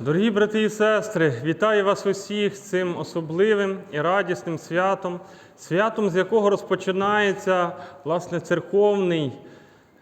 Дорогі брати і сестри, вітаю вас усіх з цим особливим і радісним святом, святом, з якого розпочинається власне церковний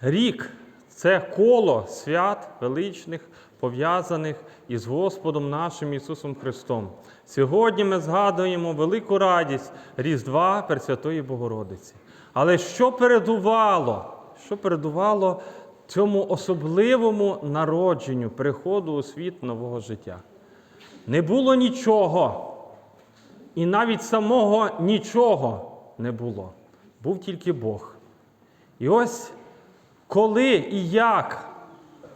рік. Це коло свят величних, пов'язаних із Господом нашим Ісусом Христом. Сьогодні ми згадуємо велику радість Різдва Пресвятої Богородиці. Але що передувало? Що передувало цьому особливому народженню, приходу у світ нового життя? Не було нічого. І навіть самого нічого не було. Був тільки Бог. І ось коли і як,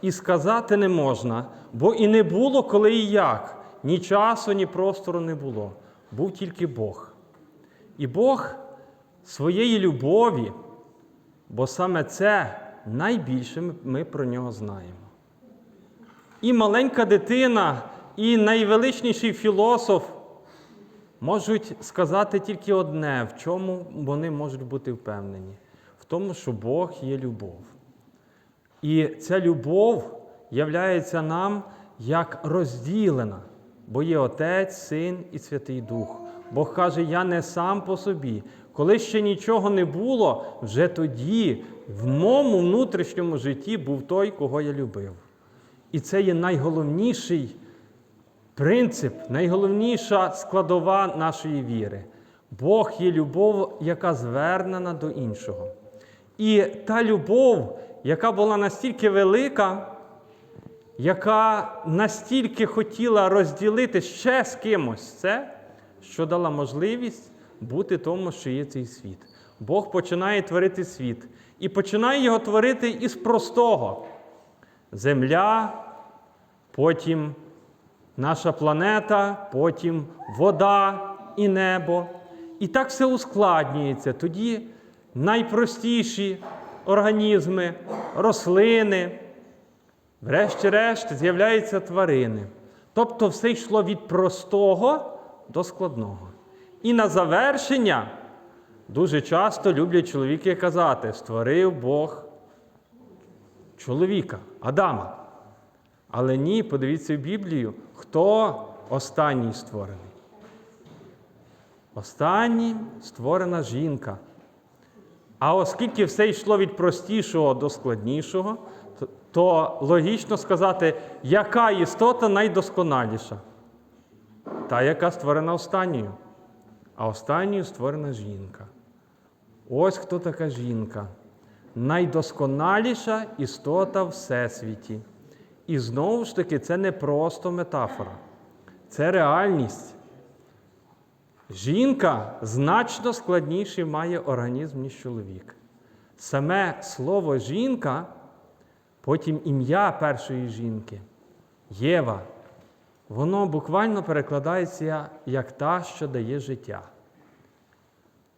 і сказати не можна, бо і не було коли і як. Ні часу, ні простору не було. Був тільки Бог. І Бог своєї любові, бо саме це найбільше ми про нього знаємо. І маленька дитина, і найвеличніший філософ можуть сказати тільки одне, в чому вони можуть бути впевнені: в тому, що Бог є любов. І ця любов являється нам як розділена, бо є Отець, Син і Святий Дух. Бог каже, я не сам по собі. Коли ще нічого не було, вже тоді в моєму внутрішньому житті був той, кого я любив. І це є найголовніший принцип, найголовніша складова нашої віри. Бог є любов, яка звернена до іншого. І та любов, яка була настільки велика, яка настільки хотіла розділити ще з кимось це, що дала можливість бути тому, що є цей світ. Бог починає творити світ і починає його творити із простого: земля, потім наша планета, потім вода і небо. І так все ускладнюється. Тоді найпростіші організми, рослини, врешті-решт, з'являються тварини. Тобто все йшло від простого до складного. І на завершення дуже часто люблять чоловіки казати: створив Бог чоловіка, Адама. Але ні, подивіться в Біблію, хто останній створений. Останній створена жінка. А оскільки все йшло від простішого до складнішого, то, логічно сказати, яка істота найдосконаліша? Та, яка створена останньою. А останньою створена жінка. Ось хто така жінка. Найдосконаліша істота Всесвіті. І знову ж таки, це не просто метафора, це реальність. Жінка значно складніший має організм, ніж чоловік. Саме слово жінка, потім ім'я першої жінки, Єва, воно буквально перекладається як та, що дає життя.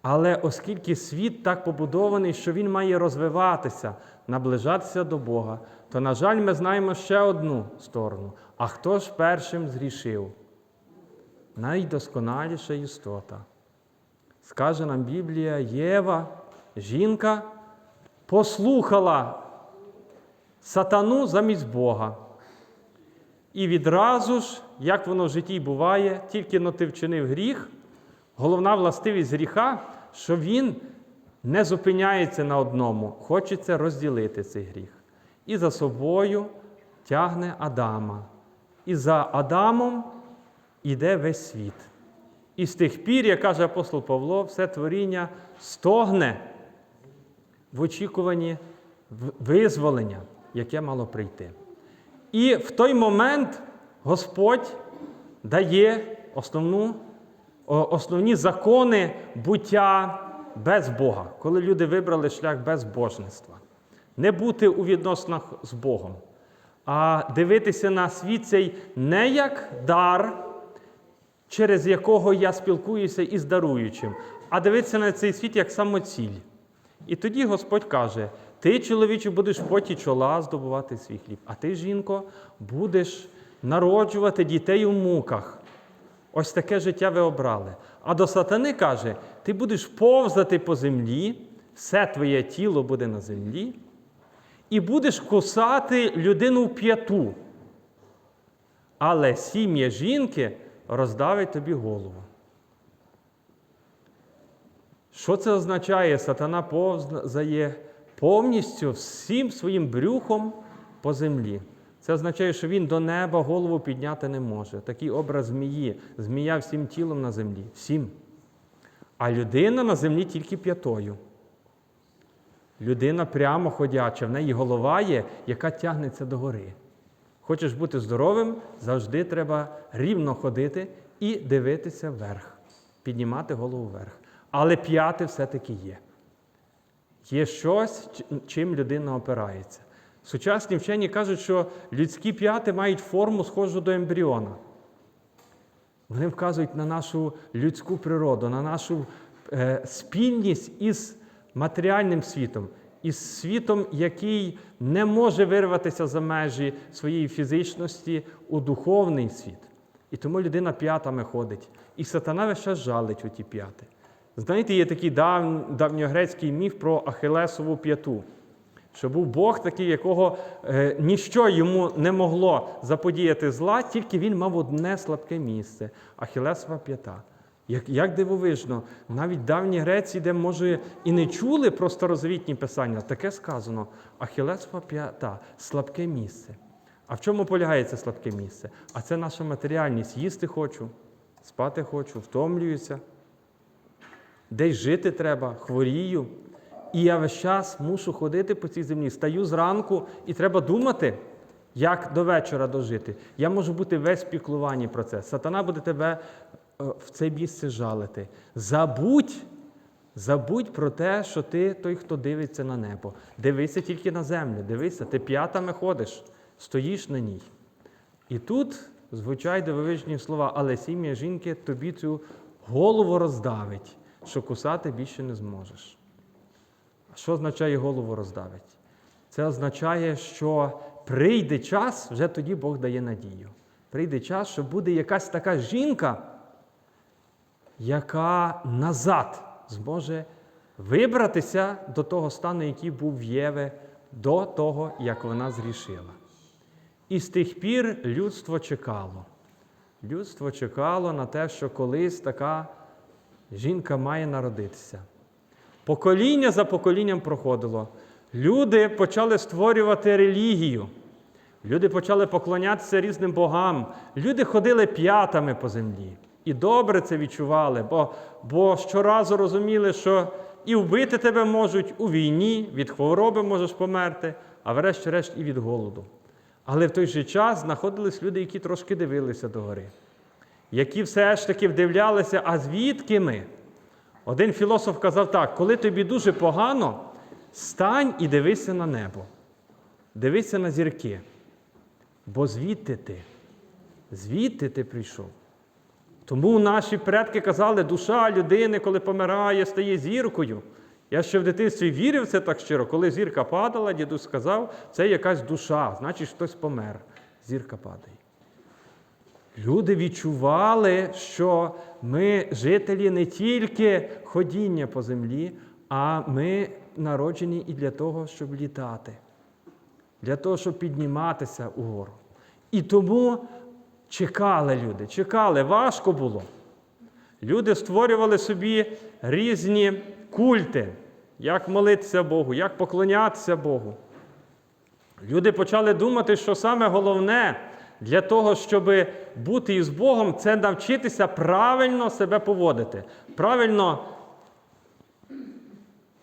Але оскільки світ так побудований, що він має розвиватися, наближатися до Бога, то, на жаль, ми знаємо ще одну сторону. А хто ж першим зрішив? Найдосконаліша істота. Скаже нам Біблія, Єва, жінка, послухала сатану замість Бога. І відразу ж, як воно в житті буває, тільки но ти вчинив гріх, головна властивість гріха, що він не зупиняється на одному, хочеться розділити цей гріх. І за собою тягне Адама. І за Адамом іде весь світ. І з тих пір, як каже апостол Павло, все творіння стогне в очікуванні визволення, яке мало прийти. І в той момент Господь дає основну, основні закони буття без Бога, коли люди вибрали шлях безбожництва. Не бути у відносинах з Богом, а дивитися на світ цей не як дар, через якого я спілкуюся із даруючим, а дивитися на цей світ як самоціль. І тоді Господь каже: ти, чоловіче, будеш поті чола здобувати свій хліб, а ти, жінко, будеш народжувати дітей у муках. Ось таке життя ви обрали. А до сатани каже: ти будеш повзати по землі, все твоє тіло буде на землі, і будеш кусати людину в п'яту. але сім'я жінки роздавить тобі голову. Що це означає? Сатана повзає повністю всім своїм брюхом по землі. Це означає, що він до неба голову підняти не може. Такий образ змії. Змія всім тілом на землі. Всім. А людина на землі тільки п'ятою. Людина прямо ходяча, в неї голова є, яка тягнеться догори. Хочеш бути здоровим, завжди треба рівно ходити і дивитися вверх, піднімати голову вверх. Але п'яте все-таки є. Є щось, чим людина опирається. Сучасні вчені кажуть, що людські п'яти мають форму схожу до ембріона. Вони вказують на нашу людську природу, на нашу е, спільність із матеріальним світом, із світом, який не може вирватися за межі своєї фізичності у духовний світ. І тому людина п'ятами ходить. І сатана весь час жалить у ті п'яти. Знаєте, є такий дав, давньогрецький міф про Ахилесову п'яту. Що був Бог такий, якого е, ніщо йому не могло заподіяти зла, тільки він мав одне слабке місце Ахілесова п'ята. Як, як дивовижно, навіть в давній Греції, де, може, і не чули про старозавітні писання, таке сказано: Ахілесова п'ята слабке місце. А в чому полягає це слабке місце? А це наша матеріальність. Їсти хочу, спати хочу, втомлююся, десь жити треба, хворію. І я весь час мушу ходити по цій землі. Стаю зранку і треба думати, як до вечора дожити. Я можу бути весь в піклуванні про це. Сатана буде тебе е, в це місце жалити. Забудь, забудь про те, що ти той, хто дивиться на небо. Дивися тільки на землю. Дивися, ти п'ятами ходиш, стоїш на ній. І тут звучать дивовижні слова, але сім'я жінки тобі цю голову роздавить, що кусати більше не зможеш. Що означає голову роздавить? Це означає, що прийде час, вже тоді Бог дає надію. Прийде час, що буде якась така жінка, яка назад зможе вибратися до того стану, який був в Єве до того, як вона зрішила. І з тих пір людство чекало. Людство чекало на те, що колись така жінка має народитися. Покоління за поколінням проходило. Люди почали створювати релігію. Люди почали поклонятися різним богам. Люди ходили п'ятами по землі. І добре це відчували, бо, бо щоразу розуміли, що і вбити тебе можуть у війні, від хвороби можеш померти, а врешті-решт і від голоду. Але в той же час знаходились люди, які трошки дивилися догори, які все ж таки вдивлялися, а звідки ми? Один філософ казав так: коли тобі дуже погано, стань і дивися на небо, дивися на зірки. Бо звідти ти, звідти ти прийшов. Тому наші предки казали, душа людини, коли помирає, стає зіркою. Я ще в дитинстві вірив це так щиро. Коли зірка падала, дідусь сказав, це якась душа, значить хтось помер. Зірка падає. Люди відчували, що ми жителі не тільки ходіння по землі, а ми народжені і для того, щоб літати, для того, щоб підніматися угору. І тому чекали люди, чекали, важко було. Люди створювали собі різні культи, як молитися Богу, як поклонятися Богу. Люди почали думати, що саме головне для того, щоб бути із Богом, це навчитися правильно себе поводити, правильно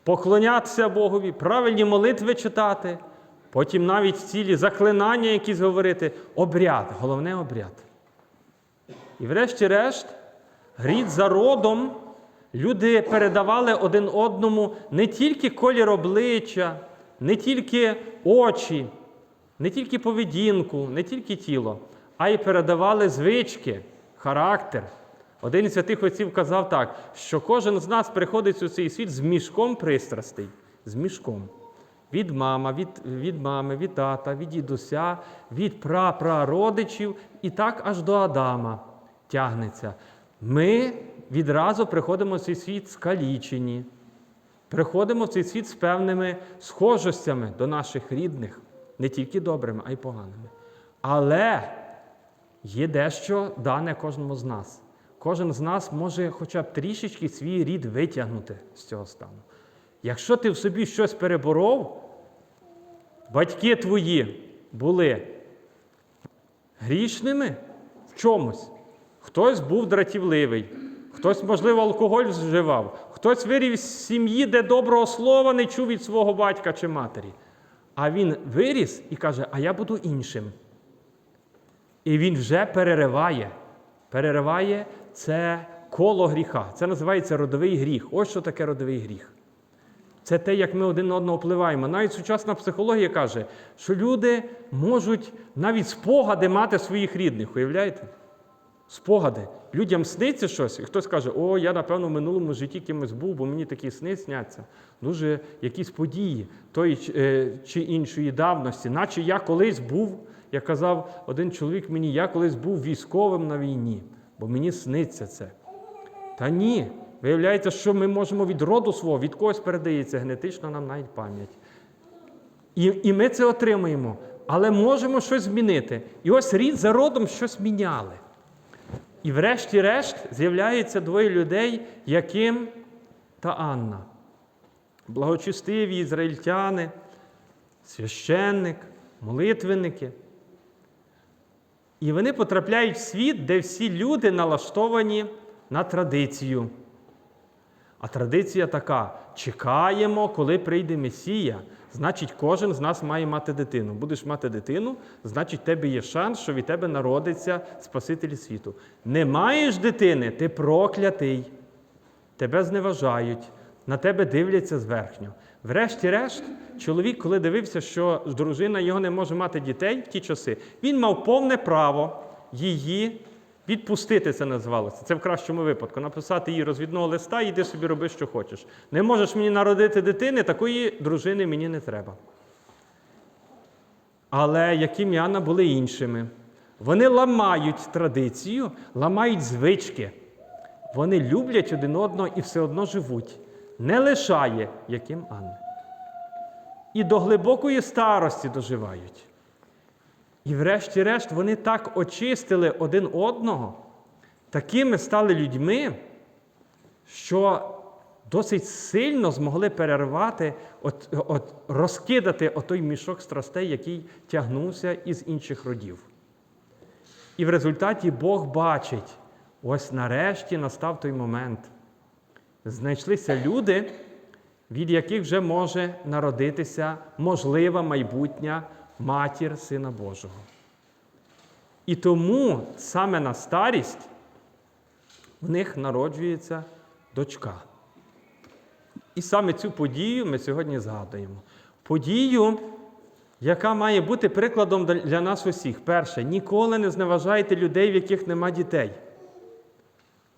поклонятися Богові, правильні молитви читати, потім навіть цілі заклинання якісь говорити. Обряд, головне обряд. І врешті-решт, рід за родом, люди передавали один одному не тільки колір обличчя, не тільки очі, не тільки поведінку, не тільки тіло, а й передавали звички, характер. Один із святих отців казав так, що кожен з нас приходить у цей світ з мішком пристрастей, з мішком. Від мама, від, від мами, від тата, від дідуся, від прапрародичів і так аж до Адама тягнеться. Ми відразу приходимо в цей світ скалічені, приходимо в цей світ з певними схожостями до наших рідних, не тільки добрими, а й поганими. Але є дещо дане кожному з нас. Кожен з нас може хоча б трішечки свій рід витягнути з цього стану. Якщо ти в собі щось переборов, батьки твої були грішними в чомусь. Хтось був дратівливий, хтось, можливо, алкоголь вживав, хтось виріс з сім'ї, де доброго слова не чув від свого батька чи матері. А він виріс і каже: А я буду іншим. І він вже перериває. Перериває це коло гріха. Це називається родовий гріх. Ось що таке родовий гріх. Це те, як ми один на одного впливаємо. Навіть сучасна психологія каже, що люди можуть навіть спогади мати своїх рідних. Уявляєте? Спогади. Людям сниться щось, і хтось каже, о, я, напевно, в минулому житті кимось був, бо мені такі сни сняться. Дуже якісь події тої е, чи іншої давності, наче я колись був, як казав один чоловік мені, я колись був військовим на війні, бо мені сниться це. Та ні. Виявляється, що ми можемо від роду свого, від когось передається генетично нам навіть пам'ять. І, і ми це отримуємо, але можемо щось змінити. І ось рід за родом щось міняли. І врешті-решт з'являється двоє людей, Яким та Анна. Благочестиві ізраїльтяни, священник, молитвенники. І вони потрапляють в світ, де всі люди налаштовані на традицію. А традиція така: чекаємо, коли прийде Месія. Значить, кожен з нас має мати дитину. Будеш мати дитину, значить, тебе є шанс, що від тебе народиться Спаситель світу. Не маєш дитини, ти проклятий. Тебе зневажають, на тебе дивляться зверхньо. Врешті-решт, чоловік, коли дивився, що дружина його не може мати дітей в ті часи, він мав повне право її відпустити, це називалося. Це в кращому випадку. Написати їй розвідного листа, йди собі роби, що хочеш. Не можеш мені народити дитини, такої дружини мені не треба. Але Яким і Анна були іншими. Вони ламають традицію, ламають звички. Вони люблять один одного і все одно живуть. Не лишає, яким Анни. І до глибокої старості доживають. І врешті-решт вони так очистили один одного, такими стали людьми, що досить сильно змогли перервати, от, от, розкидати отой мішок страстей, який тягнувся із інших родів. І в результаті Бог бачить, ось нарешті настав той момент. Знайшлися люди, від яких вже може народитися можлива майбутня матір Сина Божого. І тому саме на старість в них народжується дочка. І саме цю подію ми сьогодні згадуємо. Подію, яка має бути прикладом для нас усіх. Перше, ніколи не зневажайте людей, в яких нема дітей.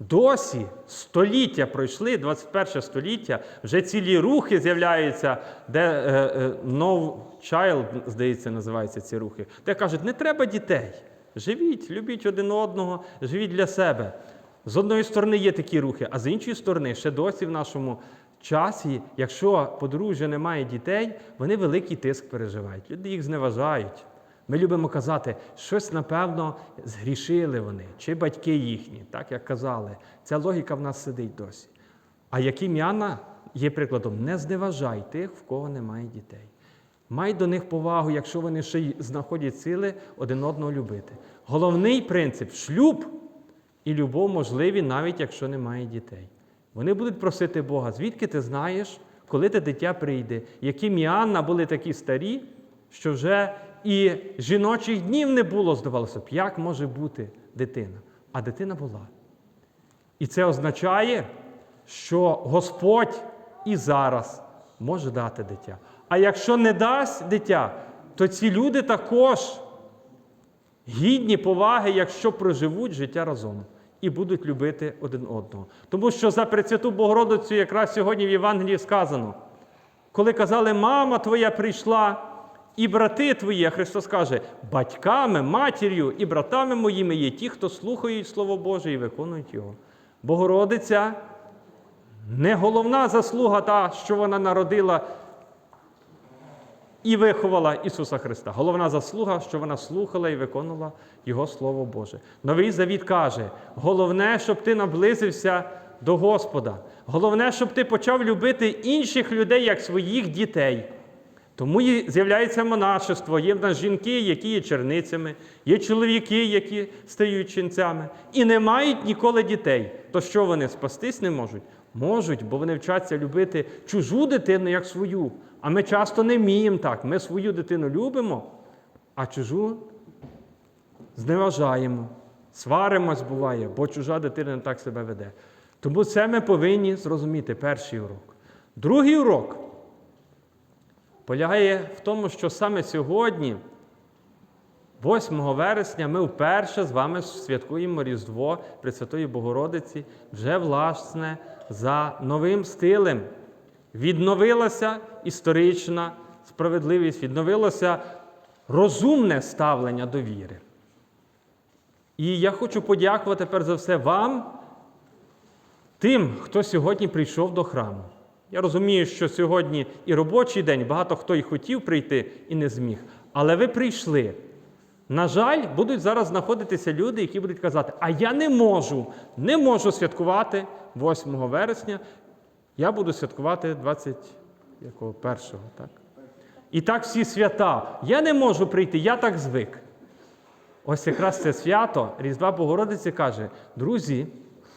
Досі століття пройшли, 21 століття, вже цілі рухи з'являються, де е, е, No Child, здається, називаються ці рухи, де кажуть, не треба дітей. Живіть, любіть один одного, живіть для себе. З одної сторони є такі рухи, а з іншої сторони, ще досі в нашому часі, якщо подружжя не має дітей, вони великий тиск переживають. Люди їх зневажають. Ми любимо казати, щось, напевно, згрішили вони, чи батьки їхні, так як казали. Ця логіка в нас сидить досі. А яким Яна є прикладом, не зневажай тих, в кого немає дітей. Май до них повагу, якщо вони ще й знаходять сили один одного любити. Головний принцип шлюб і любов можливі, навіть якщо немає дітей. Вони будуть просити Бога, звідки ти знаєш, коли те дитя прийде. Яким і були такі старі, що вже і жіночих днів не було, здавалося б, як може бути дитина. А дитина була. І це означає, що Господь і зараз може дати дитя. А якщо не дасть дитя, то ці люди також гідні поваги, якщо проживуть життя разом і будуть любити один одного. Тому що за Пресвяту Богородицю якраз сьогодні в Євангелії сказано, коли казали, мама твоя прийшла, і брати твої, Христос каже, батьками, матір'ю і братами моїми є ті, хто слухають Слово Боже і виконують його. Богородиця не головна заслуга та, що вона народила і виховала Ісуса Христа. Головна заслуга, що вона слухала і виконувала Його Слово Боже. Новий Завіт каже: головне, щоб ти наблизився до Господа. Головне, щоб ти почав любити інших людей як своїх дітей. Тому з'являється монашество, є в нас жінки, які є черницями, є чоловіки, які стають ченцями, і не мають ніколи дітей. То що вони спастись не можуть? Можуть, бо вони вчаться любити чужу дитину як свою. А ми часто не вміємо так. Ми свою дитину любимо, а чужу зневажаємо, сваримось буває, бо чужа дитина так себе веде. Тому це ми повинні зрозуміти перший урок. Другий урок полягає в тому, що саме сьогодні, 8 вересня, ми вперше з вами святкуємо Різдво Пресвятої Богородиці вже власне за новим стилем. Відновилася історична справедливість, відновилося розумне ставлення до віри. І я хочу подякувати перш за все вам, тим, хто сьогодні прийшов до храму. Я розумію, що сьогодні і робочий день, багато хто і хотів прийти і не зміг. Але ви прийшли. На жаль, будуть зараз знаходитися люди, які будуть казати, а я не можу, не можу святкувати 8 вересня, я буду святкувати 21-го, так? І так всі свята. Я не можу прийти, я так звик. Ось якраз це свято Різдва Богородиці каже: друзі,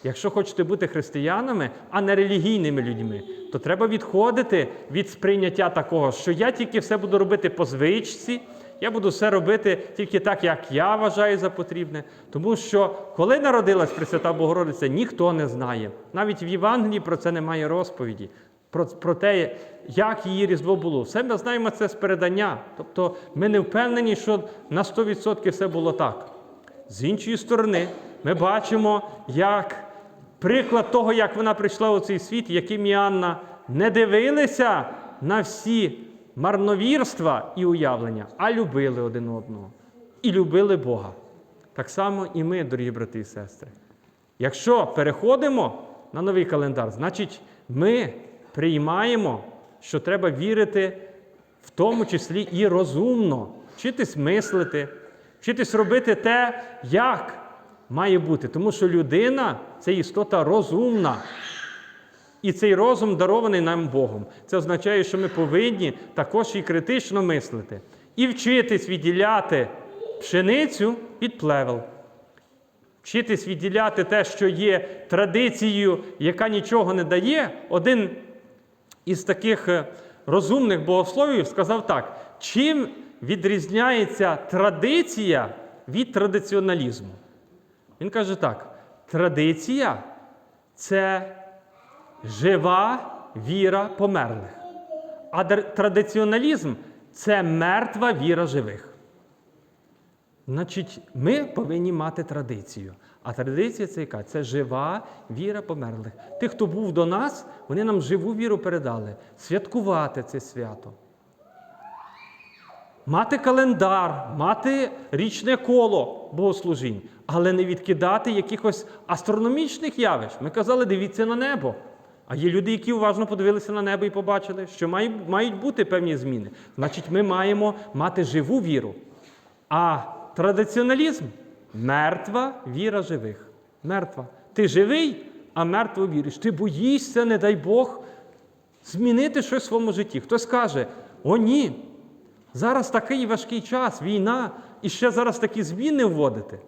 якщо хочете бути християнами, а не релігійними людьми, то треба відходити від сприйняття такого, що я тільки все буду робити по звичці, я буду все робити тільки так, як я вважаю за потрібне. Тому що коли народилась Пресвята Богородиця, ніхто не знає. Навіть в Євангелії про це немає розповіді. Про, про те, як її Різдво було. Все ми знаємо це з передання. Тобто ми не впевнені, що на 100% все було так. З іншої сторони, ми бачимо, як приклад того, як вона прийшла у цей світ, яким і Анна не дивилися на всі марновірства і уявлення, а любили один одного і любили Бога. Так само і ми, дорогі брати і сестри. Якщо переходимо на новий календар, значить ми приймаємо, що треба вірити в тому числі і розумно, вчитись мислити, вчитись робити те, як має бути. Тому що людина це істота розумна. І цей розум дарований нам Богом. Це означає, що ми повинні також і критично мислити, і вчитись відділяти пшеницю від плевел. Вчитись відділяти те, що є традицією, яка нічого не дає. Один із таких е, розумних богословів сказав так: чим відрізняється традиція від традиціоналізму? Він каже так: традиція це жива віра померлих, а традиціоналізм це мертва віра живих. Значить, ми повинні мати традицію. А традиція це яка? Це жива віра померлих. Тих, хто був до нас, вони нам живу віру передали. Святкувати це свято. Мати календар, мати річне коло богослужінь, але не відкидати якихось астрономічних явищ. Ми казали, дивіться на небо. А є люди, які уважно подивилися на небо і побачили, що мають, бути певні зміни. Значить, ми маємо мати живу віру. А традиціоналізм мертва віра живих. Мертва. Ти живий, а мертво віриш. Ти боїшся, не дай Бог, змінити щось в своєму житті. Хтось каже: о, ні, зараз такий важкий час, війна, і ще зараз такі зміни вводити.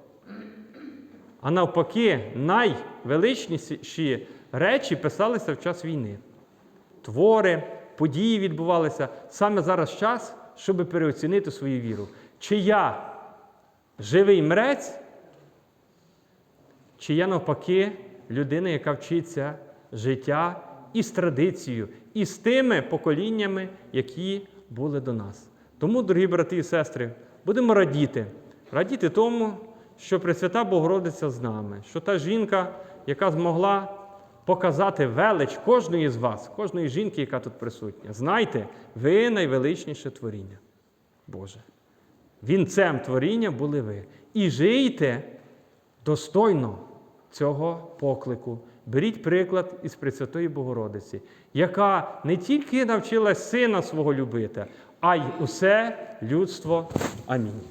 А навпаки, найвеличніші речі писалися в час війни. Твори, події відбувалися саме зараз час, щоб переоцінити свою віру. Чи я живий мрець, чи я навпаки людина, яка вчиться життя і з традицією, і з тими поколіннями, які були до нас. Тому, дорогі брати і сестри, будемо радіти, радіти тому, що Пресвята Богородиця з нами, що та жінка, яка змогла показати велич кожної з вас, кожної жінки, яка тут присутня. Знайте, ви найвеличніше творіння Боже. Вінцем творіння були ви. І жийте достойно цього поклику. Беріть приклад із Пресвятої Богородиці, яка не тільки навчила сина свого любити, а й усе людство. Амінь.